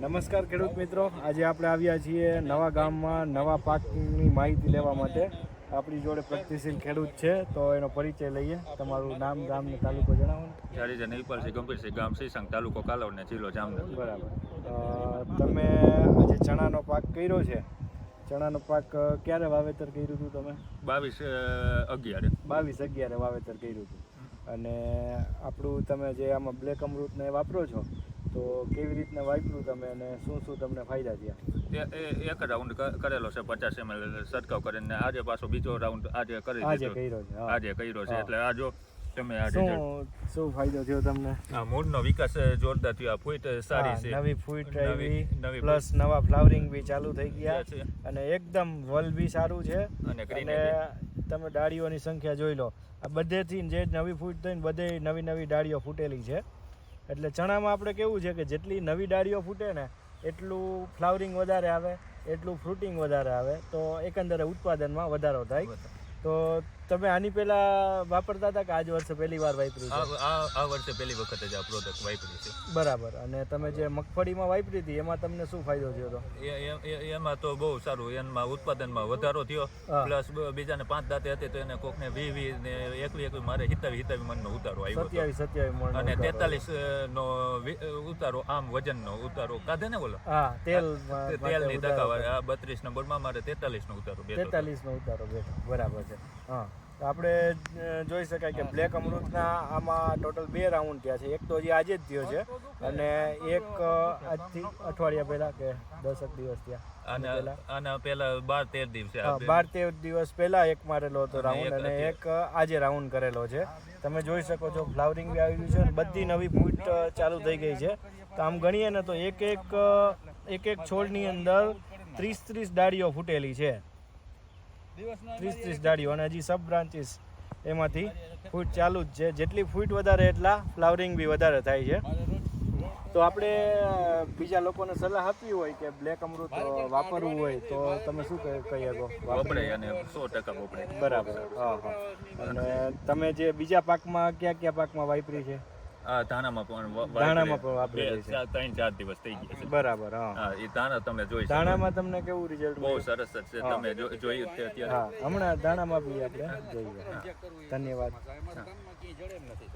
નમસ્કાર ખેડૂત મિત્રો. આજે આપણે આવ્યા છીએ નવા ગામમાં નવા પાકની માહિતી લેવા માટે. આપણી જોડે પ્રગતિશીલ ખેડૂત છે તો એનો પરિચય લઈએ. તમારું નામ ગામ ને તાલુકો જણાવો જાડેજા નેપાલ ગંભીર છે ગામ શ્રીસંગ તાલુકો કાલોડ ને જિલ્લો જામનગર. બરાબર. તમે આજે ચણાનો પાક કર્યો છે. ચણાનો પાક ક્યારે વાવેતર કર્યું હતું તમે? બાવીસ અગિયારે. બાવીસ અગિયારે વાવેતર કર્યું હતું. અને આપણું તમે જે આમાં બ્લેક અમૃતને વાપરો છો તો કેવી રીતના વાપર્યું તમે અને શું શું તમને ફાયદા થયા? એક રાઉન્ડ કરેલો છે પચાસ એમએલ છંટકાવ કરીને. આજે પાછો બીજો રાઉન્ડ આજે કરી આજે દીધો. કર્યો છે આજે કર્યો છે. એટલે આ જો તમે આ શું ફાયદો થયો તમને? આ મૂળનો વિકાસ જોરદાર થયો. આ ફૂટ સારી છે. નવી ફૂટ આવી. નવી પ્લસ નવા ફ્લાવરિંગ બી ચાલુ થઈ ગયા. છે. અને એકદમ વલ બી સારું છે. અને તમે ડાળીઓની સંખ્યા જોઈ લો. આ બધેથી જે નવી ફૂટ થઈને બધે નવી નવી ડાળીઓ ફૂટેલી છે. એટલે ચણામાં આપણે કેવું છે કે જેટલી નવી ડાળીઓ ફૂટે ને એટલું ફ્લાવરિંગ વધારે આવે એટલું ફ્રૂટિંગ વધારે આવે તો એકંદરે ઉત્પાદનમાં વધારો થાય. તો તમે આની પહેલા વાપરતા હતા કે આજ વર્ષે પહેલી વાર વાપરી આ વર્ષે પહેલી વખત જ આ પ્રોડક્ટ વાપરી છે. બરાબર. અને તમે જે મગફળીમાં વાપરી હતી એમાં તમને શું ફાયદો થયો હતો એમાં તો બહુ સારું. એમાં ઉત્પાદનમાં વધારો થયો. પ્લસ બીજાને પાંચ દાંતે હતી તો એને કોકને વી વી ને એકવી એકવી મારે હિતાવી હિતાવી મનનો ઉતારો આવ્યો સત્યાવીસ સત્યાવીસ મણ અને તેતાલીસ નો ઉતારો આમ વજનનો ઉતારો કાઢે ને બોલો હા તેલ તેલની ટકાવારી. આ બત્રીસ નંબરમાં મારે તેતાલીસ નો ઉતારો તેતાલીસ નો ઉતારો બરાબર છે. હા. આપણે જોઈ શકાય કે બ્લેક અમૃતના આમાં ટોટલ બે રાઉન્ડ થયા છે. એક તો હજી આજે જ થયો છે અને એક આજથી અઠવાડિયા પહેલા કે દસક દિવસ થયા. અને પહેલા? બાર તેર દિવસે બાર તેર દિવસ પહેલા એક મારેલો હતો રાઉન્ડ અને એક આજે રાઉન્ડ કરેલો છે. તમે જોઈ શકો છો ફ્લાવરિંગ બી આવી ગયું છે બધી નવી ફૂટ ચાલુ થઈ ગઈ છે. તો આમ ગણીએ ને તો એક એક એક એક છોડની અંદર ત્રીસ ત્રીસ ડાળીઓ ફૂટેલી છે. ત્રીસ ત્રીસ ડાળીઓ અને હજી સબ બ્રાન્ચીસ એમાંથી ફૂટ ચાલુ જ છે. જેટલી ફૂટ વધારે એટલા ફ્લાવરિંગ બી વધારે થાય છે. તો આપણે બીજા લોકોને સલાહ આપવી હોય કે બ્લેક અમૃત વાપરવું હોય તો તમે શું કહી કહી? શકો વાપરે અને સો ટકા વાપરે બરાબર. હા હા. અને તમે જે બીજા પાકમાં કયા કયા પાકમાં વાપરી છે? ધાણામાં પણ ધાણામાં પણ વાપરે. ત્રણ ચાર દિવસ થઈ ગયા છે. બરાબર હા. હા એ ધાણા તમે જોઈ ધાણામાં તમને કેવું રિઝલ્ટ બહુ સરસ છે તમે જો- જોયું તે અત્યારે. હા હમણાં ધાણામાં બી આપણે જોઈએ ધન્યવાદ. ગામમાં નથી